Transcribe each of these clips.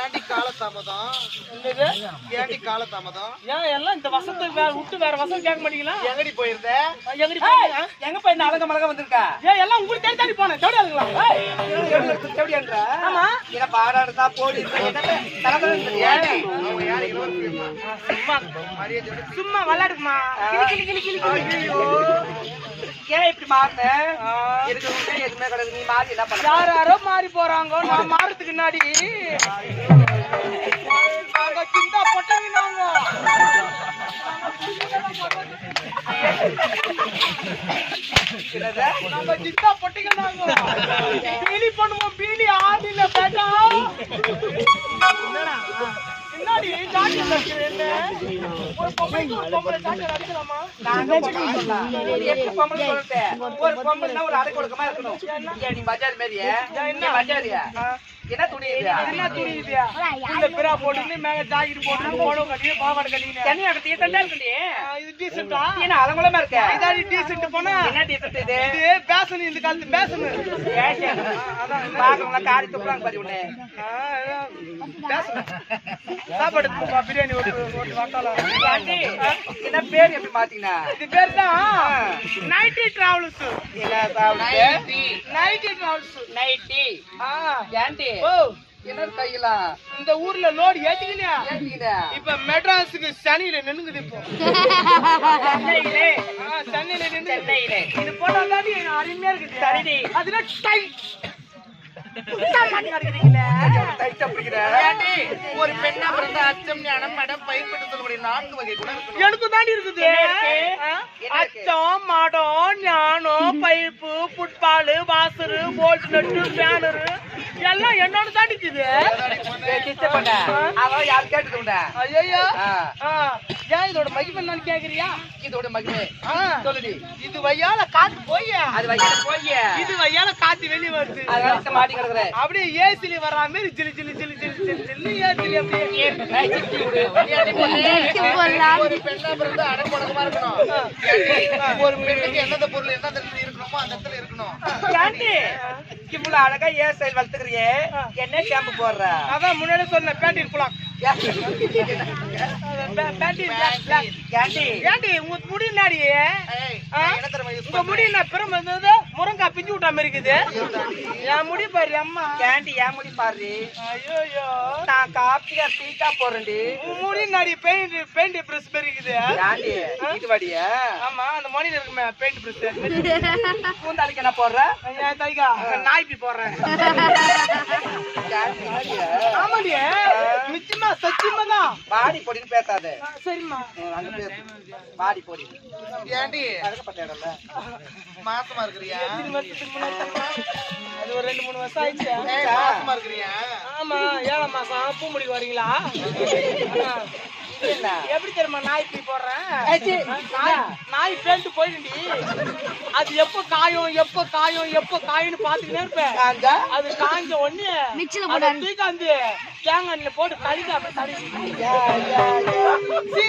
ஏண்டி காலதாமதம்? என்னது? ஏண்டி காலதாமதம்? ஏன் எல்லாம் இந்த வசத்துக்கு வேற விட்டு வேற வசம் கேட்க மாட்டீங்களா? எங்கடி போயிருந்த? எங்கடி எங்க போய் இந்த அழக மழக வந்திருக்கா? ஏன் எல்லாம் உங்களுக்கு தேடி தேடி போனேன். தேடி அதுங்களா எப்படின்ற ஆமா. இத பாடாடுதா போடி சும்மா. விளையாடுமா. கிளி கிளி கிளி கிளி ஐயோ ஏன் இப்படி மாறின? உண்மை எதுவுமே கிடையாது. நீ மாறி என்ன பண்ண யார் யாரோ மாறி போறாங்க? நான் மாறதுக்கு முன்னாடி. சிந்தா பொட்டங்க? நாங்க சிந்தா பொட்டங்க பீலி பண்ணுவோம் பீலி ஆடில பேட்டா. டாக்டர் என்ன ஒரு பொம்பளைக்கு ஒரு பொம்பளை டாக்டர் அடிக்கலாமா நான் தான் சொல்லலாம். நீ எப்படி பொம்பளை சொல்லிட்ட? ஒரு பொம்பளைன்னா ஒரு அடக்க ஒடுக்கமா இருக்கணும். ஏன் நீ பஜார்? நீ பஜாரியா? என்ன துணி? என்ன துணி உள்ள பிறா போட்டுன்னு மேல ஜாக்கெட் போட்டு போடோ கட்டி பாவாடை கட்டின்னு தனியா கட்டி, தண்டா இருக்கண்டி. இது டீசெண்டா என்ன அலங்கோலமா இருக்க? இதாடி டீசெண்ட் போனா என்ன decent இது? இது பேசன் இந்த காலத்து பேசன் Fashion. பாக்குறவங்க காரி துப்புறாங்க பாரு உன்னை. சாப்பாடு பிரியாணி ஒரு ஒரு வாட்டாலாம் என்ன பேர் எப்படி? இது பேர் தான் நைட்டி டிராவல்ஸ் என்ன? Nighty travels nighty. ஆ ஆண்டி, ஓ என்ன? இந்த ஊர்ல லோடு ஏத்திக்கினியா? இப்ப மெட்ராஸுக்கு சனியில நின்னுக்குது இப்போ சென்னையிலே. ஆ, சென்னையில. இது போட்டா தாண்டி அருமையா இருக்குது சரிடி. அதுல டைட் மாட்டி கிடக்குறீங்களே டைட் அப்படிங்கிற? ஏண்டி ஒரு பெண்ணா பிறந்த அச்சம் ஞானம் மடம் பயிர் பெற்று சொல்லக்கூடிய நான்கு வகை குணம் எனக்கும் தாண்டி இருக்குது? அச்சம் மடம் ஞானம் pipe football washer bolt nut banner. எல்லாம் என்னோட தாண்டி இருக்குது ஏய், கிச்ச பண்ண. அவன் யார்? ஐயோ ஏன் இதோட மகிமை கேக்குறியா? இதோட மகிமை. சொல்லுடி. இது வையால காத்து போய் அது வைக்கல போய். இது வையால காத்து வெளிய வருது. அதனால இங்க மாட்டி கிடக்குற. அப்படியே ஏசில வர்ற மாதிரி ஜிலு ஜிலு ஜிலு ஜிலு ஜிலு ஜிலு ஏசில அப்படியே? ஒரு பெண்ணா பிறந்த இருக்கணும். ஒரு பெண்ணுக்கு எந்தெந்த பொருள் இடத்துல இருக்கணுமோ அந்த இடத்துல இருக்கணும். ஏண்டி, இவ்வளவு அழகா ஏன் ஸ்டைல் வளர்த்துக்கிறியே? என்ன ஷாம்பு போடுற? அதான் முன்னாடி சொன்ன பேண்டில் புலாக். ஏண்டி உங்க முடி நாடி ஏய், ஆ? நான் என்ன தெரியுமா யூஸ் உங்க முடி நான் பெரும் வந்தது? முருங்கா பிஞ்சு விட்டா மாதிரி இருக்குது. என் முடி பாரு அம்மா. ஏண்டி ஏன் முடி பாரு. ஐயோ நான் காப்பியா டீக்கா போறேன்டி உன் முடி நாடி பெயிண்ட் பெயிண்ட் பிரஸ் மாதிரி இருக்குது. ஏண்டி இது வடியா? ஆமா அந்த மணியில இருக்குமே பெயிண்ட் பிரஸ் கூந்தாளிக்கு என்ன போடுற? என் நாய்ப்பி போடுறேன். நிச்சயமா சத்தியமா தான் வாடி பொடின்னு பேசாத. சரிம்மா. அங்க பேசு. வாடி பொடி. ஏண்டி? அழகப்பட்ட இடம்ல. மாசமா இருக்கிறியா? எத்தனை வருஷத்துக்கு முன்னாடி தெரியுமா? அது ஒரு ரெண்டு மூணு வருஷம் ஆயிடுச்சு. மாசமா இருக்கிறியா? ஆமா ஏழாம் மாசம் பூ முடிக்கு வரீங்களா? எப்படி தெரியுமா நாய் இப்படி போடுறேன்? நாய் நாய் பேண்ட் போயிடுண்டி அது எப்ப காயும் எப்ப காயும் எப்ப காயும்னு பாத்துக்கிட்டே இருப்பேன். காஞ்சா? அது காஞ்ச உடனே அதை தூக்கி அந்த தேங்காய்ல போட்டு கழுவி அப்படியே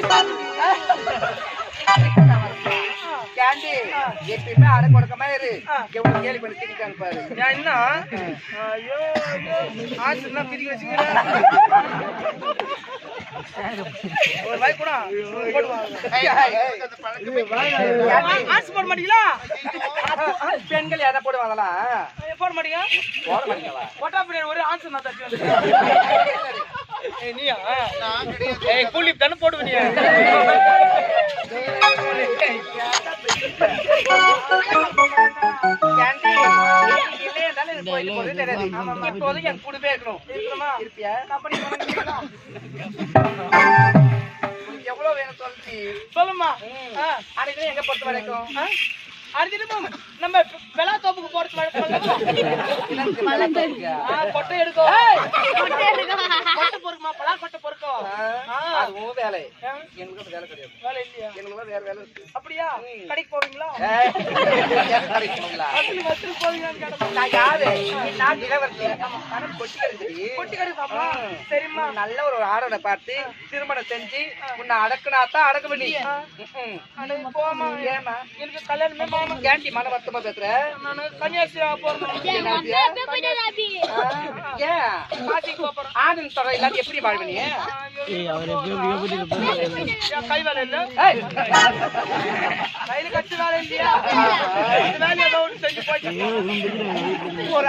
தடவி கேண்டி எப்பயுமே அடை கொடுக்கமா இரு. எவ்வளவு கேள்வி பண்ணி திணிக்காங்க பாரு என்ன ஐயோ ஆச்சுன்னா பிரிக்க வச்சுக்கிறேன் ஒரு வாய் கூட போடுவாங்க ஆச்சு போட மாட்டீங்களா பெண்கள் யாரா போடுவாங்களா போட மாட்டீங்க போட மாட்டீங்களா போட்டா பின்னாடி ஒரு ஆன்சர் நான் ஏய் நீயா ஏய் கூலி தானே போடுவ என் கூடவே இருக்கணும் இருப்பியா கம்பெனி எவ்வளவு வேணும் சொல்லி சொல்லுமா அன்னைக்கு எங்க பொறுத்த வரைக்கும்? அடுத்து நம்ம வெளா தோப்புக்கு போறது ஆ கொட்டை எடுக்கும் கொட்டை பொறுக்குமா பலா கொட்டை பொறுக்கும் ஆ. அது உன் வேலை? எங்களுக்கு அந்த வேலை கிடையாது வேலை இல்லையா எங்களுக்கு வேற வேலை இருக்கு அப்படியா கடைக்கு போவீங்களா எனக்கு கிடைக்குங்களா? வசூல் போவீங்களான்னு கேட்டேன் நான் யாரு நான் இளவரசி ஆனா கொட்டி கிடைச்சது கொட்டி கடைக்கு சரிம்மா நல்ல ஒரு ஆடனை பார்த்து திருமணம் செஞ்சு உன்னை அடக்குனா தான் அடக்க பண்ணி அட போமா ஏமா எனக்கு கல்யாணமே ஆமா. ஏன்டி மன வருத்தமா பேசுற நானு கன்னியாசியா போறேன் ஏன் ஆனந்த் சொல்ற இல்லாத எப்படி வாழ்வ நீ என் கை வேலை இல்ல? கையில கட்டு வேலை இல்லையா? செஞ்சு போயிட்டு ஒரு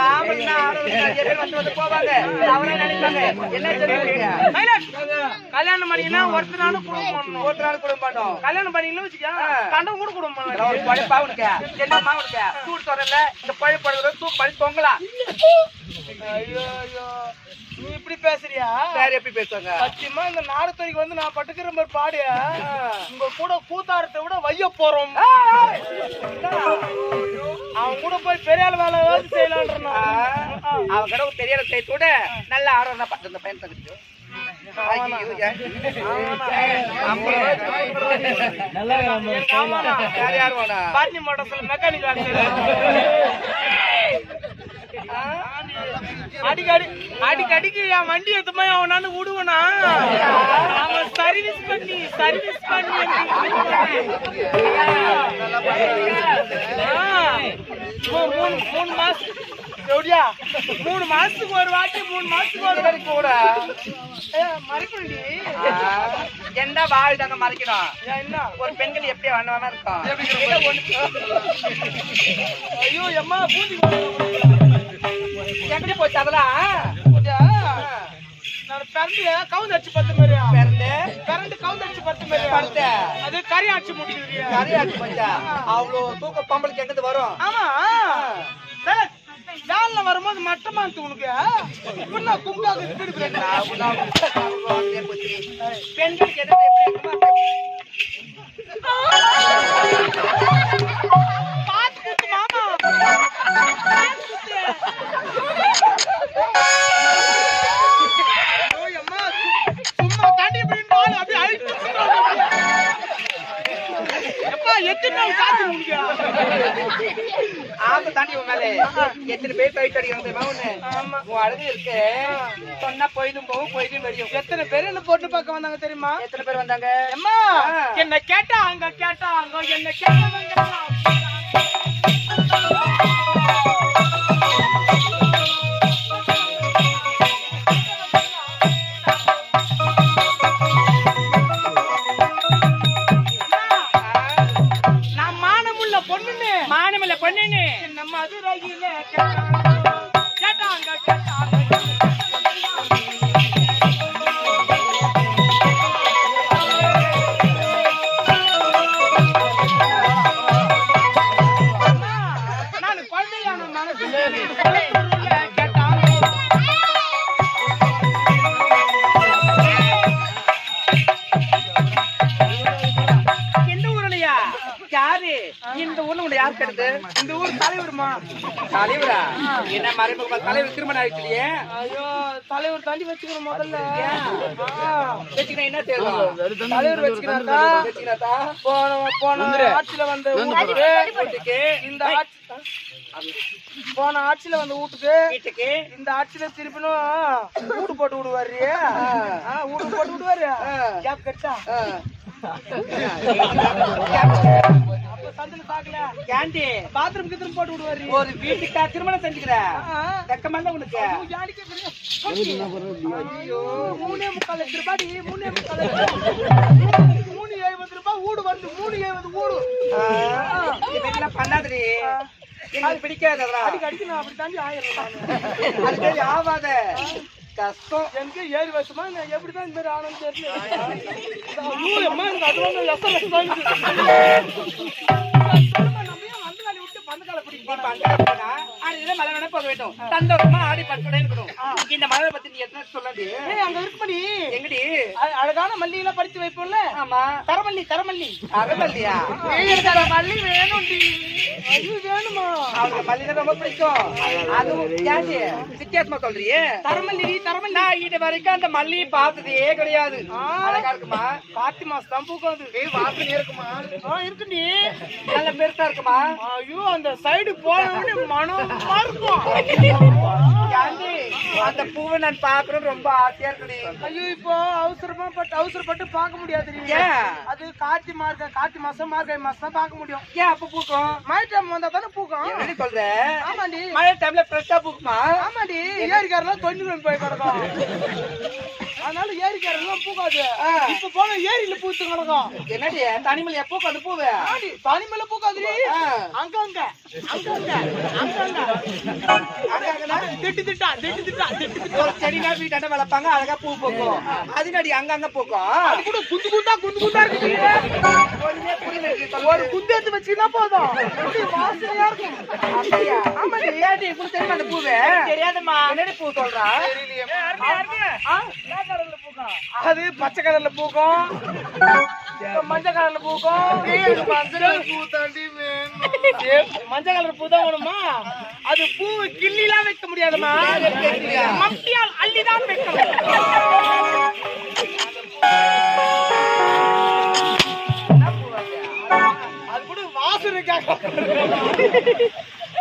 பேர் வந்து வந்து போவாங்க. அவரே நினைப்பாங்க. என்ன கல்யாணம் பண்ணினா ஒருத்தனாலும் குடும்பம் பண்ணணும். ஒரு நாள் குடும்பம் கல்யாணம் பண்ணீங்கன்னு வச்சுக்க கண்டம் கூட குடும்பம் இதெல்லாம் ஒரு பழைப்பா உனக்கு. என்னம்மா உனக்கு? சூடு தொடரல இந்த பழைப்படுறது தூக்கு பண்ணி தொங்கலாம் ஐயோ ஐயோ. நீ இப்படி பேசுறியா? வேற எப்படி பேசுவாங்க? சத்தியமா இந்த நாடத்துறைக்கு வந்து நான் பட்டுக்கிற மாதிரி பாடிய? உங்க கூட கூத்தாரத்தை விட வைய போறோம். அவன் கூட போய் பெரிய ஆள் வேலை ஏதாவது செய்யலான்ற அவ கடவுள் தெரியல செய்யத்தோட நல்ல ஆர்வம் பார்த்து இந்த பையன் பாட்னி மோட்டர்ஸ்ல மெக்கானிக் அடிக்கடி அடிக்கடிக்கு என் வண்டி எடுத்து போய் அவன் நான் விடுவனா? அவன் சர்வீஸ் பண்ணி சர்வீஸ் பண்ணி மூணு மூணு மாசம் எப்படியா? மூணு மாசத்துக்கு ஒரு வாட்டி மூணு மாசத்துக்கு ஒரு வாட்டி கூட. மறைக்கணும்டி. என்ன வாழ் தாங்க மறைக்கணும்? என்ன? ஒரு பெண்கள் எப்படி வேணாம இருக்கும் ஐயோ எம்மா பூந்தி. எப்படி போச்சு அதெல்லாம் நான் பிறந்து கவுந்து அடிச்சு பத்து மாதிரியா? பிறந்து? பிறந்து கவுந்து அடிச்சு பத்து மாதிரியா? படுத்த. அது கறி அடிச்சு முடிக்குதுரியா கரையாச்சு மச்சா அவ்வளவு தூக்க பொம்பளைக்கு எங்கிருந்து வரும். ஆமா. வேலை வரும்போது மட்டமா இருக்கு. உனக்கு இப்ப கும்பாக ஸ்பீடு போச்சு. பெண்களுக்கு எது எப்படி இருக்குமோ? எத்தனை பேர் போயிட்டு அடிக்கிறாங்க தெரியுமா. உன் அழகு இருக்கு. சொன்னா போயிடும் போகும் போயிடும் வெளியும் எத்தனை பேர் என்ன பொண்ணு பார்க்க வந்தாங்க தெரியுமா? எத்தனை பேர் வந்தாங்க? அம்மா என்ன கேட்டா அங்க கேட்டா அங்க என்ன கேட்டவங்க இந்த ஊர் தலைவருமா? தலைவரா? என்ன மறைமுகமா தலைவர் திருமணம் ஆயிடுச்சுலையே ஐயோ தலைவர் தாண்டி வச்சுக்கணும் முதல்ல. ஆ, வச்சுக்கினா என்ன செய்வோம் தலைவர் வச்சுக்கிறாரா போன போன ஆட்சியில வந்த வீட்டுக்கு இந்த ஆட்சி போன ஆட்சியில வந்த வீட்டுக்கு வீட்டுக்கு? இந்த ஆட்சியில திருப்பினும் வீடு போட்டு விடுவாரு. வீடு போட்டு விடுவாரு. கேப் கட்டா சந்தில பாக்கல ஏண்டி? பாத்ரூம் கித்திரம் போட்டு விடுவாரு. ஒரு வீட்டுக்கா திருமணம் செஞ்சுக்கிற? ஆ, வெக்கமல்ல உனக்கு? ஐயோ, மூணே முக்கால் லட்சம் ரூபாடி, மூணே முக்கால் லட்சம். மூணு எழுபது ரூபாய் வீடு வந்து மூணு எழுபது மாதிரிலாம் பண்ணாதடி. எனக்கு பிடிக்காது அடிக்க அடிக்க நான் அப்படி தாண்டி ஆயிரம் நானு. அது மாதிரி ஆவாத கஷ்டம். எனக்கு ஏழு வருஷமா நான் எப்படிதான் இந்த மாதிரி ஆனது தெரியல அம்மா, எனக்கு அது வந்து தான் எத்தனை எங்கடி? அ- அழகான மல்லியெல்லாம் பறிச்சு வைப்போம்ல? ஆமா. தரமல்லி தரமல்லி அகமல்லியா? மல்லி வேணுமா அவனுக்கு மல்லிகை ரொம்ப பிடிக்கும் அதுவும் வித்தியாசமா சொல்றியே தரமல்லி தரமல்லி நான் இது வரைக்கும் அந்த மல்லியை பார்த்ததே கிடையாது அழகா இருக்குமா கார்த்தி மாசம் தான் பூக்கும் அது வாசனை இருக்குமா இருக்குடி நல்ல பெருசா இருக்குமா ஐயோ அந்த சைடு போனவனே மனமா இருக்கும் அந்த பூவை நான் பாக்குறது ரொம்ப ஆசையா இருக்குடி ஐயோ இப்போ அவசரமா பட்டு அவசரப்பட்டு பார்க்க முடியாது ஏன்? அது கார்த்தி மார்க கார்த்தி மாசம் மார்கழி மாசம் தான் பார்க்க முடியும் ஏன் அப்ப பூக்கும் மழை டைம் வந்தா தானே பூக்கும் என்னடி சொல்ற? ஆமாண்டி. மழை டைம்ல ஃப்ரெஷ்ஷா பூக்குமா ஆமாண்டி. ஏரிக்காரெல்லாம் தொண்ணூறு போய் கிடக்கும் அதனால ஏரிக்காரெல்லாம் பூக்காது. இப்ப போன ஏரியில பூத்து கிடக்கும் என்னடி தனிமல் எப்போ அந்த பூவை? ஆடி தனி மேல பூக்காது. அங்க அங்க அங்க அங்க அங்க அங்க திட்டு திட்டா திட்டு திட்டா திட்டு. திட்டா செடினா வீட்டாண்ட வளர்ப்பாங்க அழகா பூ பூக்கும். அது நடி அங்கங்க பூக்கும்? அது கூட குண்டு குண்டா குண்டு குண்டா இருக்கு ஒரு. குண்டு எடுத்து வச்சுக்கினா போதும். வாசனையா இருக்கும்? ஆமாடி, ஏன்டி, உனக்கு தெரியுமா அந்த பூவை? தெரியாதுமா என்னடி பூ சொல்றா? அது பச்சை கலர்ல பூக்கும். மஞ்சள் கலர்ல பூக்கும். மஞ்சள் கலர் பூ தான் வேணுமா? அது பூ கிள்ளிலாம் வைக்க முடியாதுமா? மப்பியால் அள்ளிதான் வைக்கணும் அது கூட வாசனைக்காக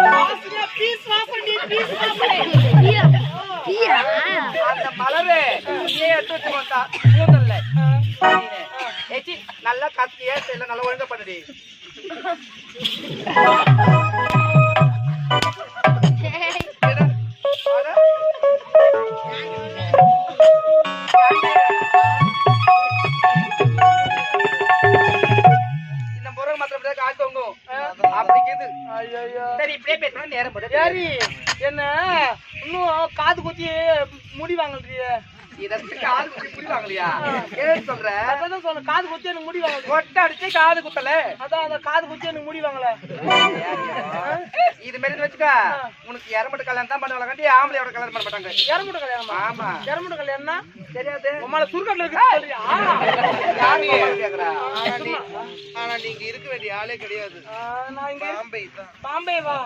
வாசனையா பீஸ் வாசனை பீஸ் வாசனை. அந்த மலரு நீயே எடுத்து வச்சுக்கோ, தா, பூந்தல்ல. நீனு. ஏச்சி, நல்லா கத்தியா செய்யல நல்லா ஒழுங்கா பண்ணுடி. அப்படி சரி இப்படியே பேசணும் நேரம். யாரி என்ன இன்னும் காது குத்தி முடி வாங்கலையே காது குத்தி புரிவாங்களையா? என்ன சொல்ற? அதான் சொல்ல காது குத்தி எனக்கு முடி வாங்கல. கொட்டை அடிச்சு காது குத்தல. அதான் அந்த காது குத்தி எனக்கு இது மாதிரி வச்சுக்கா. உனக்கு எரமட்டு கல்யாணம் தான் பண்ணுவாங்க. கண்டி ஆம்பளையோட கல்யாணம் பண்ண மாட்டாங்க. எரமுட்ட கல்யாணமா? ஆமா. எரமுட்ட கல்யாணம்னா தெரியாது. உமால சுருக்கட்ல இருக்கு. ஆனா நீங்க இருக்க வேண்டிய ஆளே கிடையாது. பாம்பை பாம்பே வா.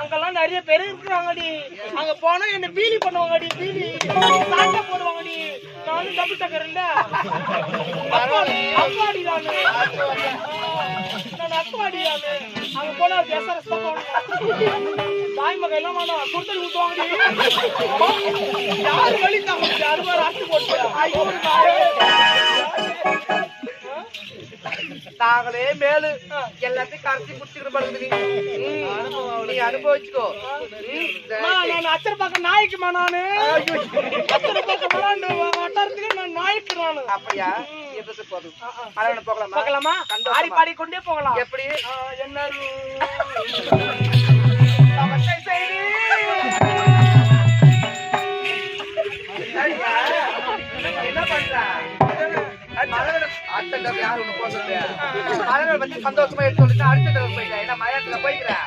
அங்கெல்லாம் நிறைய பேர் இருக்கிறாங்கடி. அங்க போனா என்ன பீலி பண்ணுவாங்கடி பீலி. சாட்டை அப்பாடி நானும் டபுள் டக்கர் இல்ல. அப்பாடி அப்பாடி நானு. நான் அப்பாடி நானு. அங்க போனா எஸ்ஆர்எஸ் தாய் மகன் எல்லாம் வேணாம். சுடுதல் ஊத்துவாங்க யாரு வழி தான் யாரு வேற போட்டு ஐயோ நாங்களே மேலு எல்லாத்தையும் கரைச்சி குடிச்சுக்கிற படுது நீ அனுபவிச்சுக்கோ. நான் அச்சர பக்கம் நாய்க்குமா நானு. அச்சர பக்கம் வட்டாரத்துக்கு நான் நாய்க்கு நானு. அப்படியா? எதிர்த்து போதும்? போகலாமா. ஆடி பாடி கொண்டே போகலாம். எப்படி? என்ன அடுத்த தடவை யாரு உனக்கு போக சொல்லுது? மலரோட பத்தி சந்தோஷமா எடுத்து சொல்லிட்டு அடுத்த தடவை போயிட்டேன். ஏன்னா மலையாளத்துல போய்க்கிறேன்.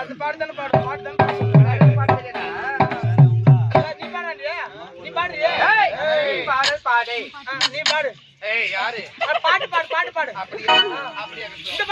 அது பாடு தானே பாடு பாடு தானே பாடு. பாட? நீ ஏய், பாடு, யாரு பாட்டு பாடு பாட்டு பாடு அப்படியா அப்படியா இந்த